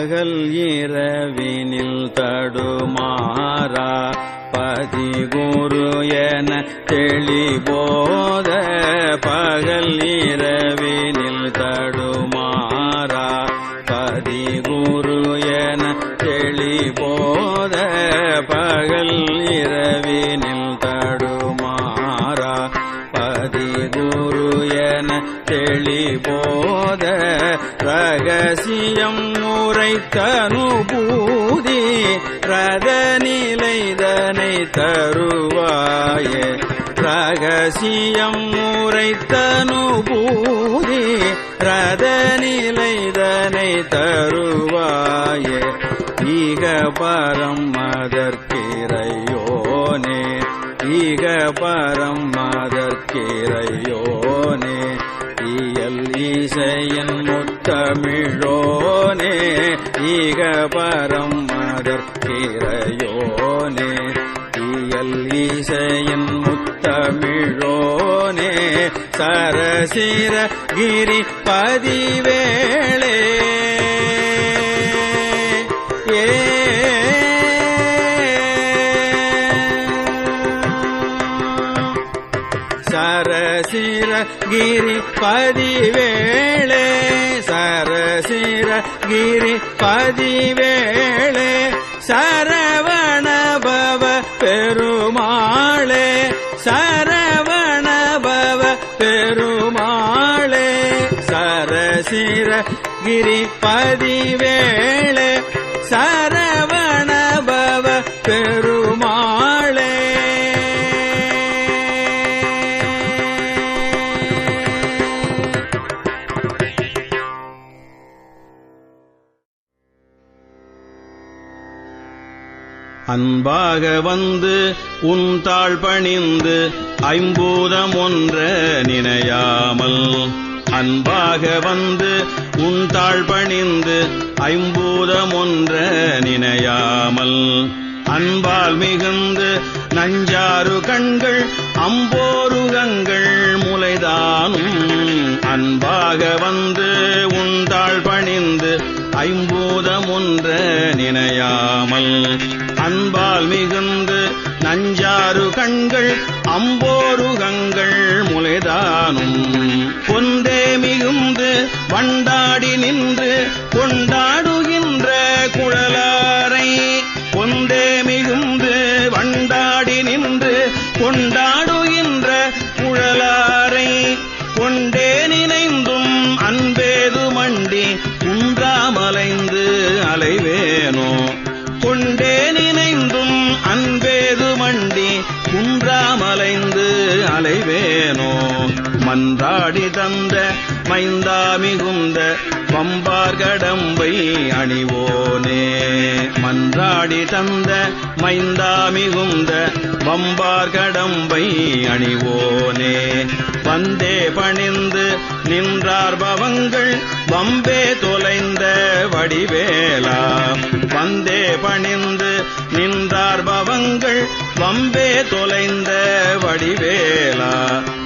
பகல் இரவினில் தடுமாறா? பதிகுரு என தெளிபோத பகல் இரவினில் தடுமாறா? பதிகுரு என தெளிபோத பகல் இரவினில் தடுமாறா? பதிகுரு என தெளிபோத ரகசியம் கனுபூதி ரதநிலைதனை தருவாய. ரகசியம் உரைத்தனுபூதி ரதநிலைதனை தருவாய. ஈக பரம் மதற்கிறையோனே ஈக பரம் மதற்கிறையோனே இயல் ஈசையன் முத்தமிழோனே. ஈக பரம் மதற்கிறையோனே இயல் ஈசையின் முத்தமிழோனே சரசிர கிரி பதிவேளே சரசிர கிரி பதிவேளே சரசிர கிரி பதிவேளே சரவண பவ பெருமாளே சரவண பவ பெருமாளே சரசிர கிரி பதிவேளே சரவ அன்பாக வந்து உன் தாழ் பணிந்து ஐம்பூதம் ஒன்ற நினையாமல். அன்பாக வந்து உன் தாழ் பணிந்து ஐம்பூதம் ஒன்ற நினையாமல். அன்பால் மிகுந்து நஞ்சாறு கண்கள் அம்போருகங்கள் முளைதானும். அன்பாக வந்து உன் தாழ் பணிந்து ஐம்பூதம் ஒன்ற நினையாமல். அன்பால் மிகுந்து நஞ்சாறு கண்கள் அம்போருகங்கள் முலைதானும் பொந்தே மிகுந்து வண்டாடி நின்று கொண்டாடுகின்ற குழலாரை. பொந்தே மிகுந்து வண்டாடி நின்று கொண்டாடுகின்ற குழலாரை. மன்றாடி தந்த மைந்தா மிகுந்த வம்பார் கடம்பை அணிவோனே. வந்தே பணிந்து நின்றார் பவங்கள் வம்பே தொலைந்த வடிவேலா. வந்தே பணிந்து நின்றார் பவங்கள் வம்பே தொலைந்த வடிவேலா.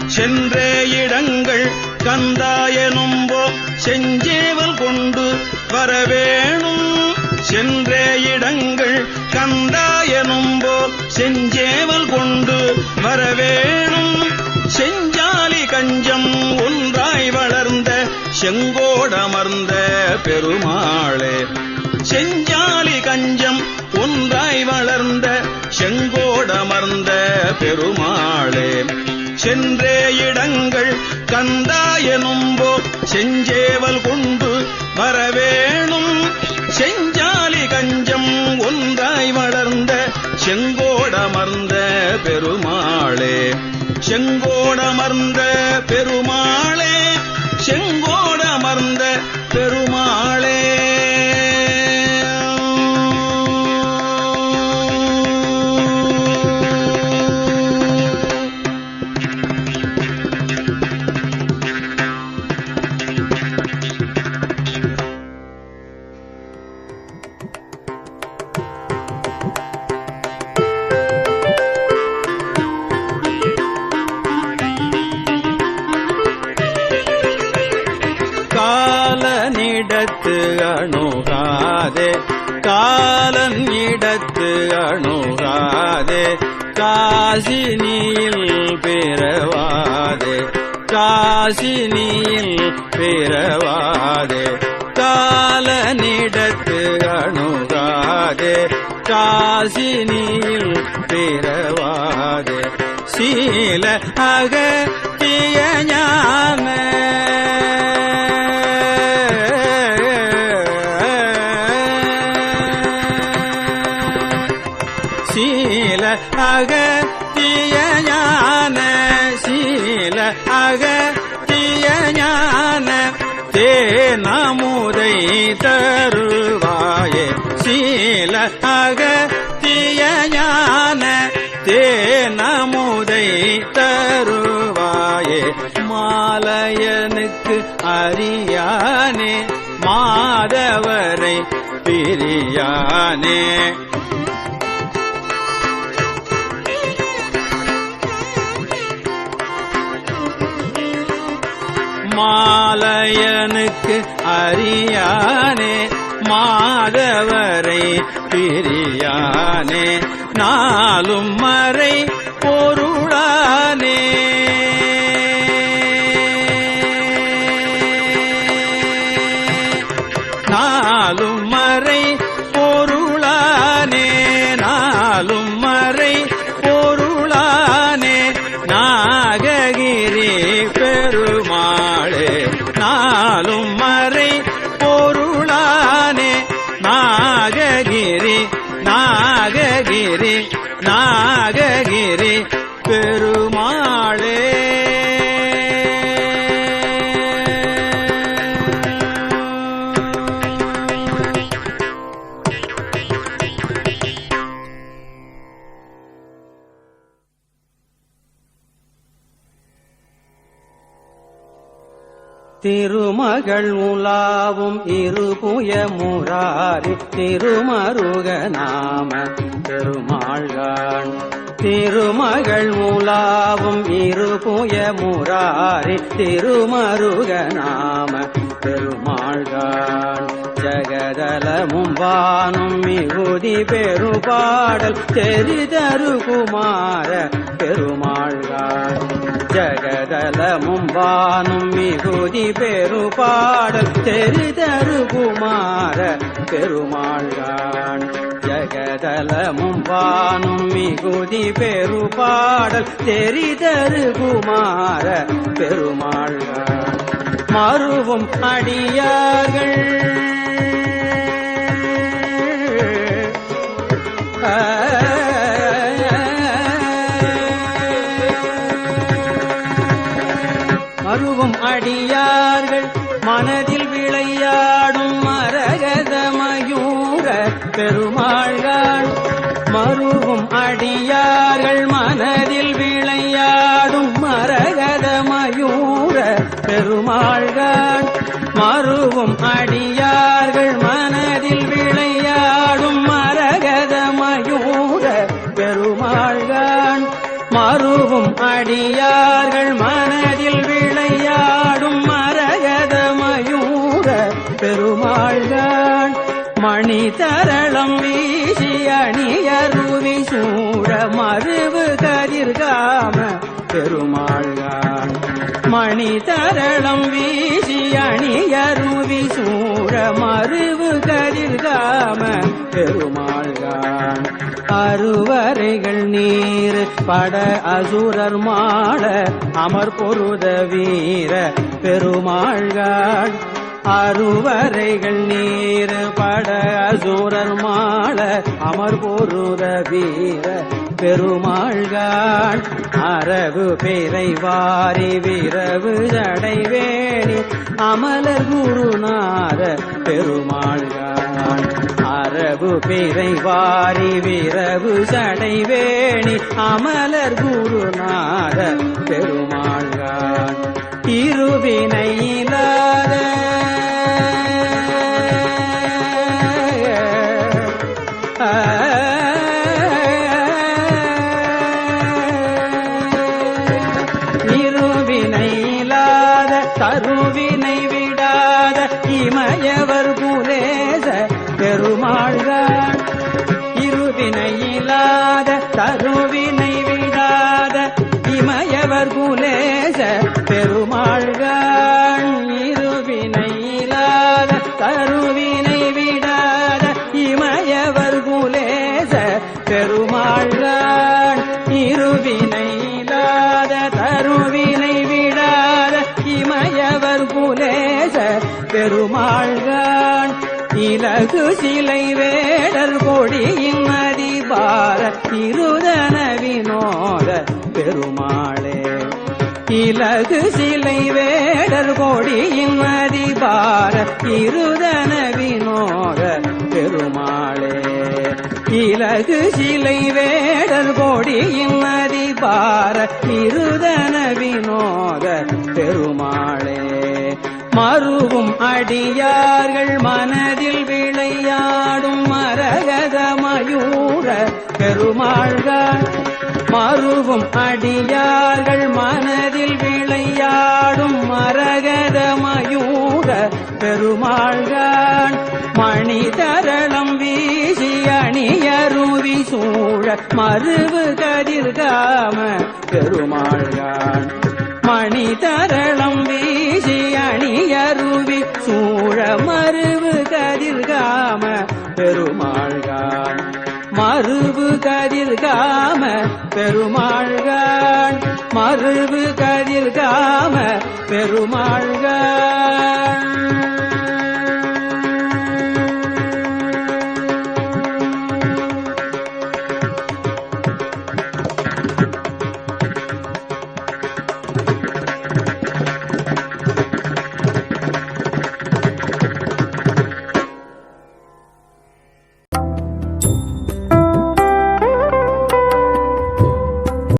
சென்றே இடங்கள் கந்தாயனும்போ செஞ்சேவல் கொண்டு வரவேணும் சென்றே இடங்கள் கந்தாயனும் போல் செஞ்சேவல் கொண்டு வரவேணும். செஞ்சாலி கஞ்சம் ஒன்றாய் வளர்ந்த செங்கோடமர்ந்த பெருமாளே. செஞ்சாலி கஞ்சம் ஒன்றாய் வளர்ந்த செங்கோடமர்ந்த பெருமாளே. சென்றே இடங்கள் கந்தாயனும்போ செஞ்சேவல் கொண்டு வரவேணும். அணுகாதே. காலன் இடத்து அணுகாதே. காசினியில் பிறவாதே காசினியில் பிறவாதே காலனிடத்து அணுகாதே. காசினியில் பிறவாதே சீல அகத்திய ஞான சீல அகத்திய ஞான சீல அகத்திய ஞான தேனமுதை தருவாயே. சீல அகத்திய ஞான தேனமுதை தருவாயே. மாலையனுக்கு அறியானே மாதவரை பிரியானே. அறியானே மாதவரை பிரியானே நாளும் திருமகள் உலாவும் இருபுய முராரி திருமருக நாம பெருமாள்கான் திருமகள் உலாவும் இருபுய முராரி திருமருக நாம பெருமாள்கான் சகலமும் வானும் மிகுதி பெருபாடல் தெரிதரு குமார பெருமாள்கான் ஜகதலமும் வானும் மிகுதி பெருபாடல் தெரிதரு குமார பெருமாள்கான் ஜகதலமும் வானும் மிகுதி பெருபாடல் தெரிதரு குமார பெருமாள்கான் மறுவும் அடியார்கள். மருவும் அடியார்கள் மனதில் விளையாடும் மரகதமயூர பெருமாள்கள். மறுவும் அடியார்கள் மனதில் விளையாடும் மரகதமயூர பெருமாள்கள். மருவும் அடியார்கள் அடியார்கள் மனதில் விளையாடும் மரகத மயூர பெருமாள்கள் மணி தரளம் வீசி அணியருவி சூட மறுவு கதிர்காம பெருமாள்கள் மணி தரளம் வீசி அணியருவி சூட மறுவு கதிர்காம பெருமாள்கான் அறுவரைகள் நீர் பட அசுரர் மாட அமர் பொருத வீர பெருமாள்கான் அறுவரைகள் நீர் பட அசுரர் மாட அமர் பொருத வீர பெருமாள்கான் அரவு பிறை வாரி விரவு ஜடைவேணி அமலர் குருநாத பெருமாள்கான். அரபு பிறை வாரி விரவு சடைவேணி அமலர் குருநாத பெருமாள்கான். இருவினை இலகு சிலை வேடல் கொடியின் அதிபார இருதன வினோத பெருமாளே. இலகு சிலை வேடல் கொடியின் அதிபார இருதன வினோத பெருமாளே. இலகு சிலை வேடல் கொடியின் அதிபார இருதன வினோத பெருமாளே. மறுவும் அடியார்கள் மனதில் விளையாடும் மரகத மயூர பெருமாள்கள் மறுவும் அடியார்கள் மனதில் விளையாடும் மரகத மயூர பெருமாள்கள் மணி தரளம் வீசி அணியருவி சூழ மறுவு கதிர்காம பெருமாள்கள் மணி தரளம் வீசி அணியருவி சூழ மறுவு கதிர்காம பெருமாள்கான். மறுவு கதிர்காம பெருமாள்கான். மறுவு கதிர்காம பெருமாள்கான்.